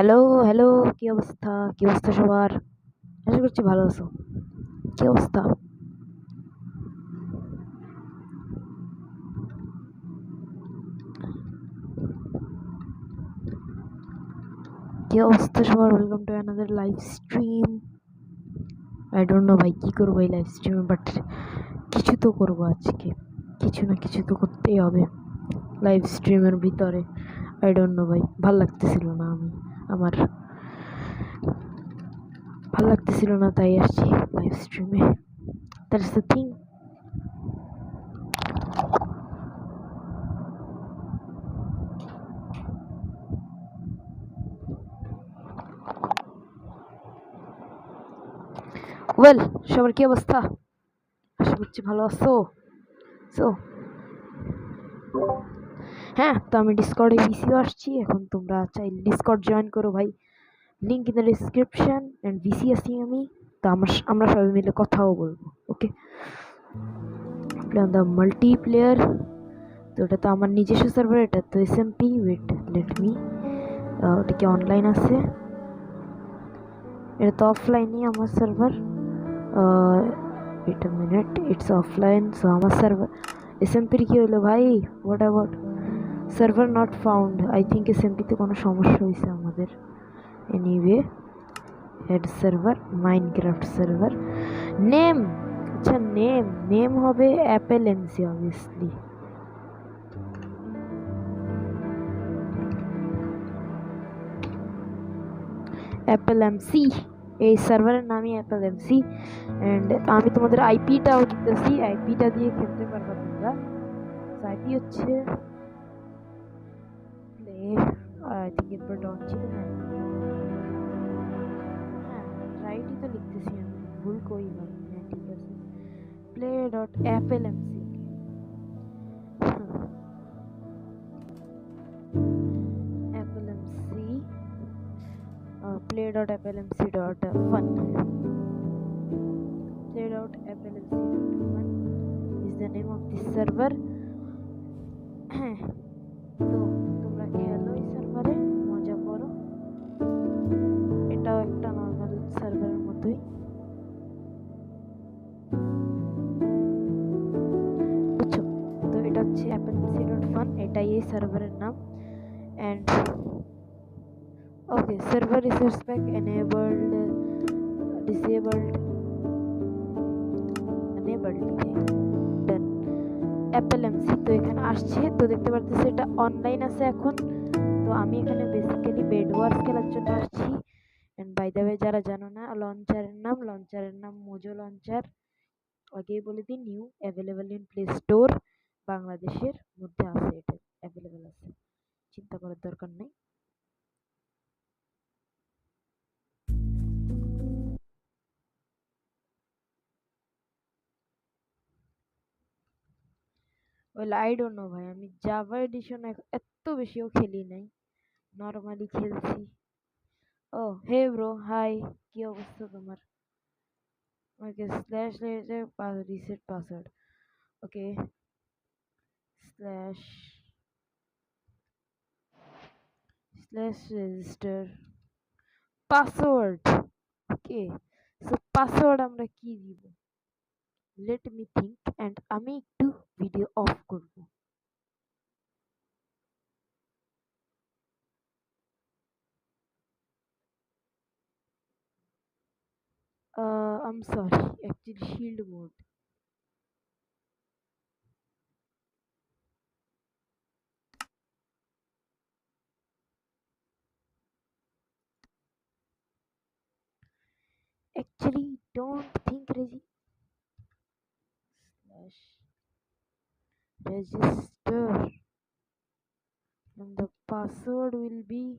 Hello hello কি অবস্থা? কি অবস্থা সবার? আশা করছি ভালো আছো। কি অবস্থা? কি অবস্থা সবার? Welcome to another live stream I don't know ভাই, কী করব এই লাইভ স্ট্রিমে বাট কিছু তো করব আজকে। কিছু না কিছু তো করতেই হবে। লাইভ স্ট্রিমের ভিতরে। আই ডোন্ট নো ভাই, ভালো লাগতেছিল না আমি। আমার ভালো লাগতেছিল না, তাই আসছি লাইভ স্ট্রিমে দ্যাটস দ্য থিং ওয়েল সবার কি অবস্থা? আশা করছি ভালো আছো। সো হ্যাঁ তো আমি ডিসকর্ডে ভিসিও আসছি। এখন তোমরা চাইলে ডিসকর্ড জয়েন করো ভাই। Link in the description and VC আসি আমি। তো আমার আমরা সবাই মিলে কথাও বলব okay play on the multiplayer তো ওটা তো আমার নিজস্ব সার্ভার এটা তো S M P wait let me ওটা কি অনলাইন আছে? এটা তো অফলাইনই আমার সার্ভার এটা মিনিট ইটস অফলাইন সো আমার সার্ভার এস এম পির কী হলো ভাই? What about server not found I think S M পিতে কোনো সমস্যা হয়েছে আমাদের. Anyway head server Minecraft server name আচ্ছা নেম নেম হবে Apple MC obviously Apple MC এই সার্ভারের নামই অ্যাপেল এমসি অ্যান্ড আমি তোমাদের আইপিটাও দিতেছি। আইপিটা দিয়ে খেলতে পারবা তোমরা। আইপি হচ্ছে আই থিঙ্ক এরপর ডট ছিল হ্যাঁ হ্যাঁ রাইটই তো লিখতেছি আমি ভুল কই ভাই হ্যাঁ ঠিক আছে play dot Apple MC Apple MC play.applmc.fun play.applmc.fun is the name of this server তো সার্ভারের নাম and okay, server resource pack enabled, disabled, enabled then Apple MC তো এখানে আসছে, তো দেখতে পারতেছি এটা অনলাইন আছে এখন। তো আমি এখানে বেসিক্যালি বেড ওয়ার্স খেলার জন্য আসছি। অ্যান্ড বাই দ্য ওয়ে যারা জানো না লঞ্চারের নাম লঞ্চারের নাম মোজো লঞ্চার আগেই বলে দিই new available in Play Store বাংলাদেশের মধ্যে আছে এটা। অ্যাভেলেবেল আছে চিন্তা করার দরকার নেই ওয়েল আই ডোন্ট নো ভাই আমি জাভা এডিশন এত বেশিও খেলি নাই নর্মালি খেলছি ও হে ব্রো হাই কি অবস্থা তোমার okay slash reset password okay slash slash register password okay so password আমরা কি দিব লেট মি থিঙ্ক অ্যান্ড আমি একটু ভিডিও অফ করব uh, I'm sorry actually shield mode Actually don't think regi slash. Register. And the password will be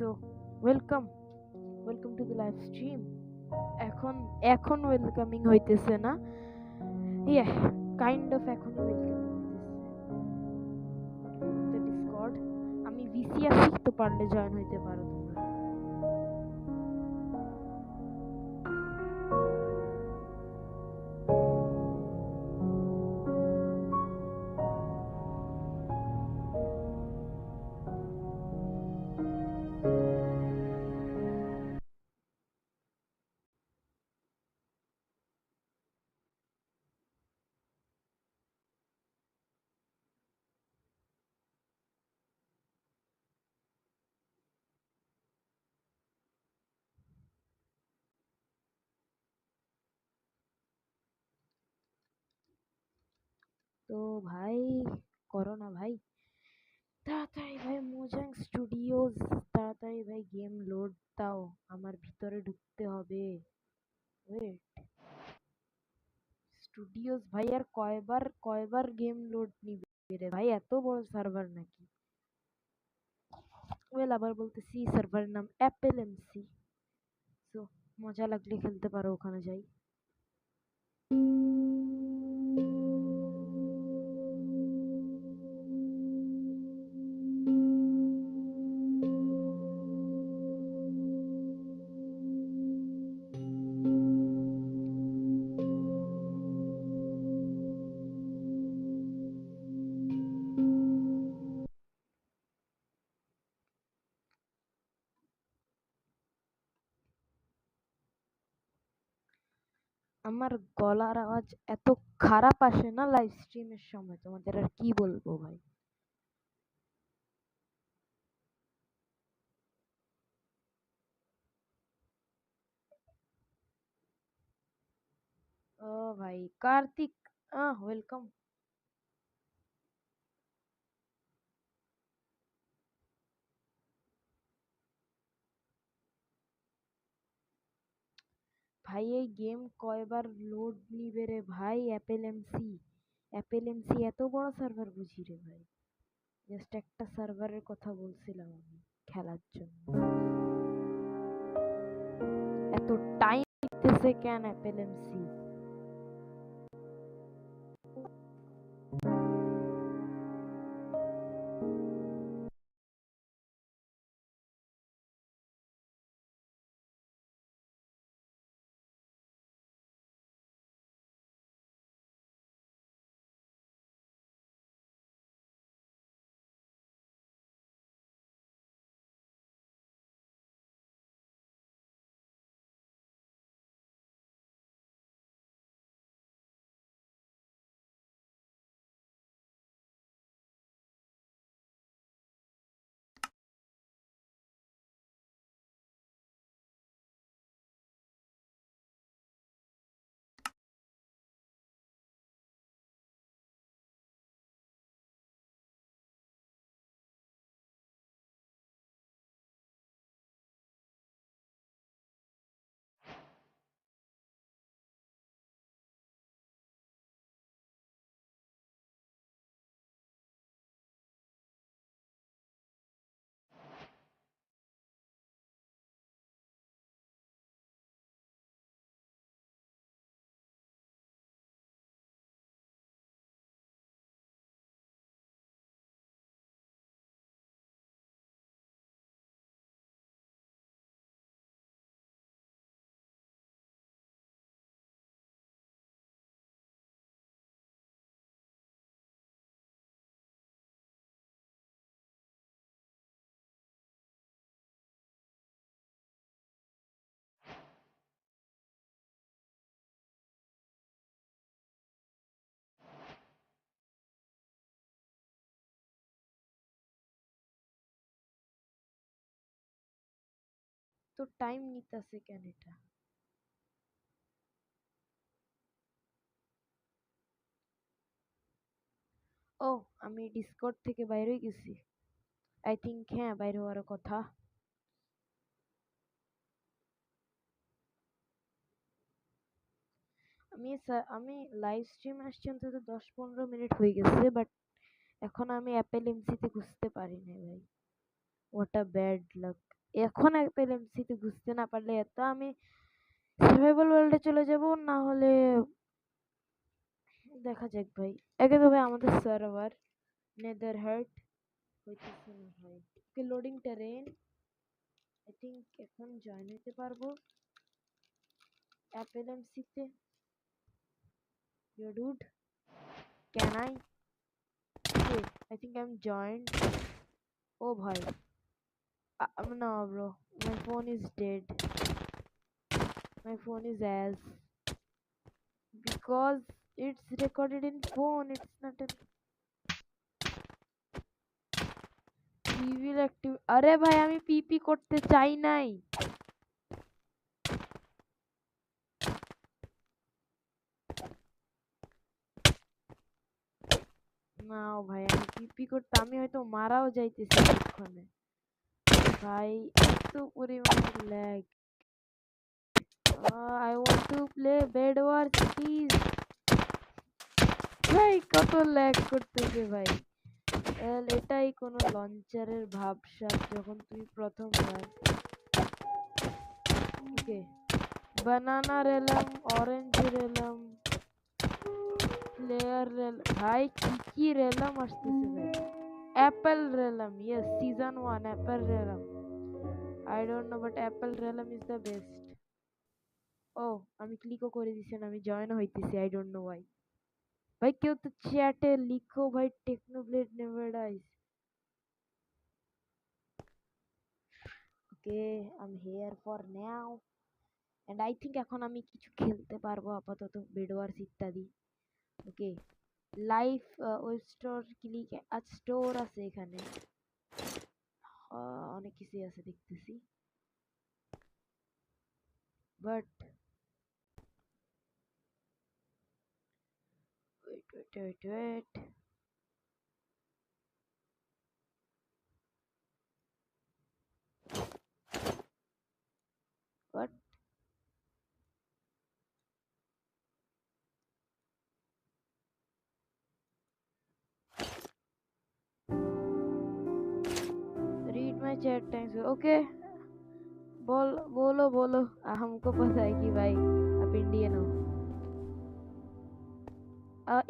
so welcome welcome to the live stream এখন এখন welcoming হইতেছে না। ইয়ে kind of এখন welcoming হইতেছে। ডিসকর্ড আমি VC আছি তো পারলে জয়েন হইতে পারো তো ভাই, করো না ভাই। তাড়াতাড়ি ভাই মোজাং স্টুডিওস, তাড়াতাড়ি ভাই গেম লোড দাও। আমার ভিতরে ঢুকতে হবে। ওয়েট স্টুডিওস ভাই, আর কয়বার কয়বার গেম লোড নিবে রে ভাই? এত বড় সার্ভার নাকি? ওয়েল আবার বলতেছি সার্ভারের নাম অ্যাপেল এমসি সো মজা লাগলে খেলতে পারো ওখানে যাই। আমার গলার আওয়াজ এত খারাপ আসে না লাইভ স্ট্রিমের সময়? তোমাদের আর কি বলব ভাই? ও ভাই, কার্তিক, আহ ওয়েলকাম ভাই, এই গেম কয়বার লোড নিবে রে ভাই? অ্যাপেল এমসি অ্যাপেল এমসি এত বড় সার্ভার বুঝি রে ভাই। জাস্ট একটা সার্ভারের কথা বলছিলাম আমি খেলার জন্য। এত টাইম নিতেছে কেন অ্যাপেল এমসি টাইম নিতেছে কেন এটা? ও, আমি ডিসকর্ড থেকে বাইরে গেছি। আই থিংক হ্যাঁ বাইরে হওয়ার কথা। আমি আমি লাইভ স্ট্রিম আসছি অন্তত দশ পনেরো মিনিট হয়ে গেছে বাট এখন আমি অ্যাপেল এমসিতে ঘুরতে পারি না ভাই। হোয়াট আ ব্যাড লাক এখন অ্যাপেল এমসিতে ঘুরতে না পারলে এত আমি সার্ভাইভাল ওয়ার্ল্ডে চলে যাব না হলে দেখা যাক ভাই একে তো ভাই আমাদের সার্ভার নেদার হার্ট হইতেছে না ভাই okay loading terrain I think এখন জয়েন হতে পারব অ্যাপেল এমসিতে Yo dude, can I? Okay, I think I'm joined. Oh bhai. Uh, um, no bro, my phone is dead. My phone is as because it's recorded in phone. It's not in. We will active. আরে ভাই আমি পিপি করতে চাই নাই না ভাই আমি পিপি করতে আমি হয়তো মারাও যাইতেছি এক্ষণে ভাই এত পরিমাণে lag I want to play Bed Wars please ভাই কত ল্যাগ করতেছে ভাই। এটাই কোনো লঞ্চারের ভাবসাব যখন তুই প্রথমবার okay banana realm orange realm player rail ভাই, কি কি রেলাম আসতেছে ভাই। Apple realm yes season one Apple realm I don't know but Apple realm is the best ও আমি ক্লিকও করে দিছি আমি জয়েন হইতেছি আই ডোন্ট নো ওয়াই ভাই, কেউ তো চ্যাটে লিখো ভাই Technoblade never dies okay I am here for now and I think এখন আমি কিছু খেলতে পারব, আপাতত বেডওয়ার্স ইত্যাদি. Okay life web store click আজ স্টোর আছে এখানে আহ, অনেক কিছুই আছে দেখতেছি but wait wait wait wait Chat thanks. Okay. बोल बोलो बोलो। आ, हमको पता है कि भाई आप इंडियन हो।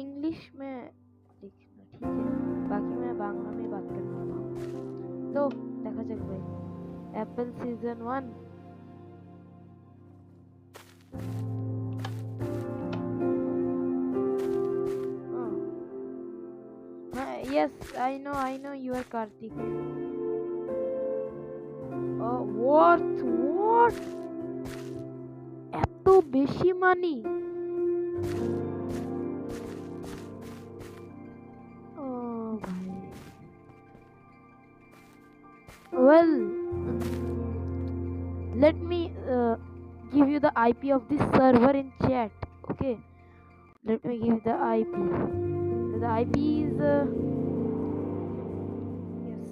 इंग्लिश में लिखना ठीक है? बाकी मैं बांग्ला में बात करने वाला हूँ। तो देखा जाक भाई Apple season one yes I know I know you are Karthik Oh, what? What? এত বেশি মানি ও ভাই well mm, let me uh, give you the IP of this server in chat okay let me give the IP the IP is uh, yes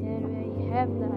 here we have the